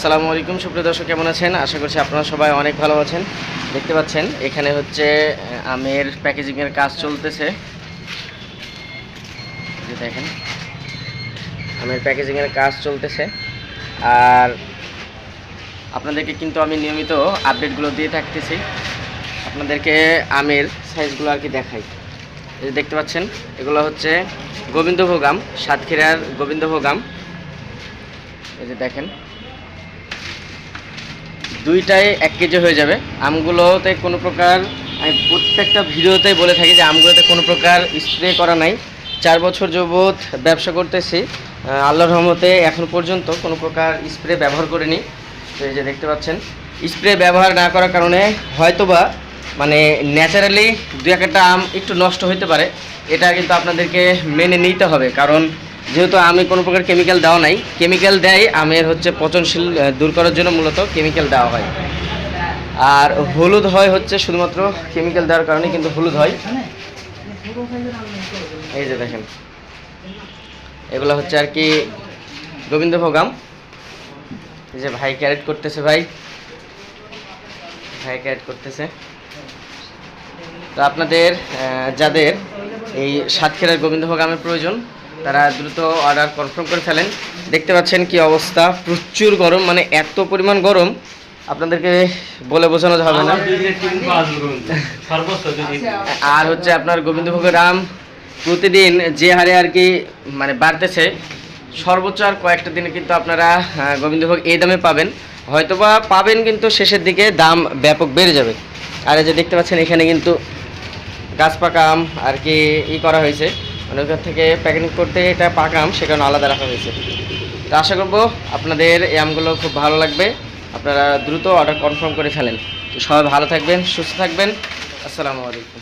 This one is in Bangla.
আসসালামু আলাইকুম, সুপ্রিয় দর্শক, কেমন আছেন? আশা করছি আপনারা সবাই অনেক ভালো আছেন। দেখতে পাচ্ছেন, এখানে হচ্ছে আমের প্যাকেজিংয়ের কাজ চলতেছে। দেখেন, আমের প্যাকেজিংয়ের কাজ চলতেছে। আর আপনাদেরকে কিন্তু আমি নিয়মিত আপডেটগুলো দিয়ে থাকতেছি। আপনাদেরকে আমের সাইজগুলো আর কি দেখাই। এই যে দেখতে পাচ্ছেন, এগুলো হচ্ছে গোবিন্দভোগ আম, সাতক্ষীরার গোবিন্দভোগ আম। এই যে দেখেন দুইটাই এক কেজি হয়ে যাবে। আমগুলোতে কোনো প্রকার, আমি প্রত্যেকটা ভিডিওতেই বলে থাকি যে আমগুলোতে কোনো প্রকার স্প্রে করা নাই। চার বছর যাবৎ ব্যবসা করতেছি। আল্লাহর রহমতে এখন পর্যন্ত কোনো প্রকার স্প্রে ব্যবহার করিনি। তো এই যে দেখতে পাচ্ছেন স্প্রে ব্যবহার না করার কারণে হয়তোবা মানে ন্যাচারালি দু একটা আম একটু নষ্ট হতে পারে। এটা কিন্তু আপনাদেরকে মেনে নিতে হবে। কারণ যেহেতু আমি কোনো প্রকার কেমিক্যাল দেওয়া নাই। কেমিক্যাল দেয় আমের হচ্ছে পচনশীল দূর করার জন্য মূলত কেমিক্যাল দেওয়া হয়। আর হলুদ হয় হচ্ছে শুধুমাত্র কেমিক্যাল দেওয়ার কারণে কিন্তু হলুদ হয়। এই যে দেখেন। এগুলো হচ্ছে আর কি গোবিন্দভোগ আম। এই যে ভাই ক্যারেট করতেছে ভাই। ভাই ক্যারেট করতেছে। তো আপনাদের যাদের এই সাতক্ষীরার গোবিন্দভোগ আমের প্রয়োজন তারা দ্রুত অর্ডার কনফার্ম করে ফেলেন। দেখতে পাচ্ছেন কি অবস্থা। প্রচুর গরম মানে এত পরিমাণ গরম আপনাদেরকে বলে বোঝানো যাবে না। আর হচ্ছে আপনার গোবিন্দভোগের দাম প্রতিদিন যে হারে আর কি মানে বাড়তেছে সর্বোচ্চ আর কয়েকটা দিনে কিন্তু আপনারা গোবিন্দভোগ এই দামে পাবেন। হয়তোবা পাবেন কিন্তু শেষের দিকে দাম ব্যাপক বেড়ে যাবে। আর এই যে দেখতে পাচ্ছেন এখানে কিন্তু গাছ পাকা আম আর কি ই করা হয়েছে। মানে থেকে প্যাকেটিং করতে এটা পাকাম, সে কারণে আলাদা রাখা হয়েছে। তো আশা করব আপনাদের এই আমগুলো খুব ভালো লাগবে। আপনারা দ্রুত অর্ডার কনফার্ম করে ফেলেন। তো সবাই ভালো থাকবেন, সুস্থ থাকবেন। আসসালামু আলাইকুম।